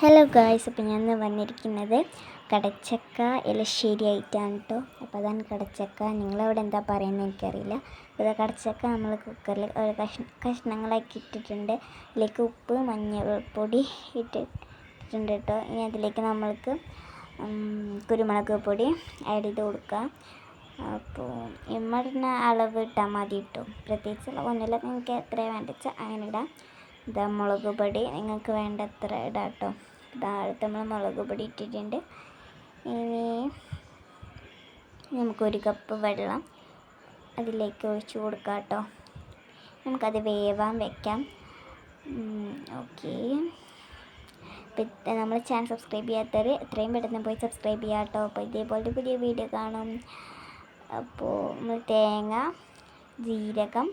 Hello guys അപ്പോൾ ഞാൻ വന്നിരിക്കുന്നത് കടച്ചക്ക എലശ്ശേരി ആയിട്ടാണ് കേട്ടോ അപ്പോൾ അതാണ് കടച്ചക്ക. നിങ്ങളവിടെ എന്താ പറയുന്നത് എനിക്കറിയില്ല. അപ്പോൾ കടച്ചക്ക നമ്മൾ കുക്കറിൽ ഒരു കഷ്ണ കഷ്ണങ്ങളാക്കി ഇട്ടിട്ടുണ്ട്. അതിലേക്ക് ഉപ്പ് മഞ്ഞൾപ്പൊടി ഇട്ടിട്ടുണ്ട് കേട്ടോ ഇനി അതിലേക്ക് നമ്മൾക്ക് കുരുമുളക് പൊടി ആഡ് ചെയ്ത് കൊടുക്കുക അപ്പോൾ ഇമ്മടുന്ന അളവ് ഇട്ടാൽ മതി കേട്ടോ പ്രത്യേകിച്ച് ഒന്നുമില്ല നിങ്ങൾക്ക് എത്രയാണ് വേണ്ടിച്ചാൽ അങ്ങനെ ഇടാം. ഇതാ മുളക് പൊടി നിങ്ങൾക്ക് വേണ്ടത്ര ഇടാം കേട്ടോ താഴത്ത് നമ്മൾ മുളക് പൊടി ഇട്ടിട്ടുണ്ട്. ഇനി നമുക്കൊരു കപ്പ് വെള്ളം അതിലേക്ക് ഒഴിച്ച് കൊടുക്കാം കേട്ടോ നമുക്കത് വേവാൻ വെക്കാം. ഓക്കെ. നമ്മൾ ചാനൽ സബ്സ്ക്രൈബ് ചെയ്യാത്തവർ എത്രയും പെട്ടെന്ന് പോയി സബ്സ്ക്രൈബ് ചെയ്യാം കേട്ടോ അപ്പോൾ ഇതേപോലത്തെ പുതിയ വീഡിയോ കാണും. അപ്പോൾ നമ്മൾ തേങ്ങ ജീരകം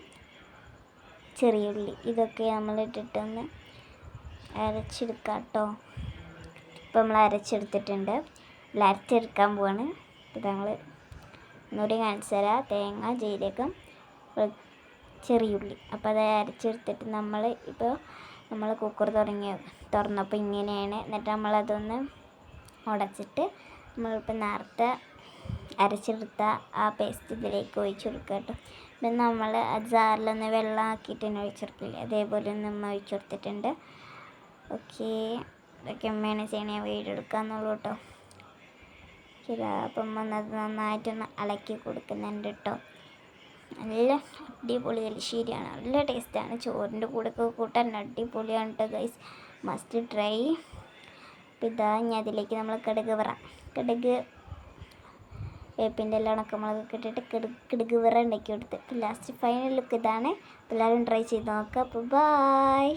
ചെറിയുള്ളി ഇതൊക്കെ നമ്മൾ ഇട്ടിട്ടൊന്ന് അരച്ചെടുക്കാം കേട്ടോ ഇപ്പോൾ നമ്മൾ അരച്ചെടുത്തിട്ടുണ്ട്. അരച്ചെടുക്കാൻ പോവാണ്. ഇപ്പം ഞങ്ങൾ ഒന്നുകൂടി കാണിച്ചു തരാം. തേങ്ങ ജീരകം ചെറിയുള്ളി അപ്പോൾ അത് അരച്ചെടുത്തിട്ട് നമ്മൾ ഇപ്പോൾ നമ്മൾ കുക്കർ തുടങ്ങിയ തുറന്നപ്പോൾ ഇങ്ങനെയാണ്. എന്നിട്ട് നമ്മളതൊന്ന് ഉടച്ചിട്ട് നമ്മളിപ്പോൾ നേരത്തെ അരച്ചെടുത്ത ആ പേസ്റ്റ് ഇതിലേക്ക് ഒഴിച്ച് കൊടുക്കുക കേട്ടോ പിന്നെ നമ്മൾ ജാറിലൊന്ന് വെള്ളം ആക്കിയിട്ട് തന്നെ ഒഴിച്ചെടുക്കില്ലേ അതേപോലെ ഒന്ന് നമ്മൾ ഒഴിച്ചു കൊടുത്തിട്ടുണ്ട്. ഓക്കെ ഇതൊക്കെ അമ്മയാണ് ചെയ്യണേ. വീടെടുക്കാന്നുള്ളൂ കേട്ടോ ശരി അപ്പം വന്നത് നന്നായിട്ടൊന്ന് ഇളക്കി കൊടുക്കുന്നുണ്ട് കേട്ടോ നല്ല അടിപൊളി എലിശ്ശേരിയാണ് നല്ല ടേസ്റ്റാണ് ചോറിന്റെ കൂടെ ഒക്കെ കൂട്ടാൻ അടിപൊളിയാണ് കേട്ടോ ഗൈസ് മസ്റ്റ് ട്രൈ അപ്പം ഇതാ ഇനി അതിലേക്ക് നമ്മൾ കടുക് പറ കടുക് വേപ്പിന്റെ എല്ലാം ഉണക്കമുളകൊക്കെ ഇട്ടിട്ട് കിടുക് കിടുക് വിറ ഉണ്ടാക്കി കൊടുത്ത്. ലാസ്റ്റ് ഫൈനൽ ലുക്ക് ഇതാണ്. എല്ലാവരും ട്രൈ ചെയ്ത് നോക്കുക അപ്പോൾ ബായ്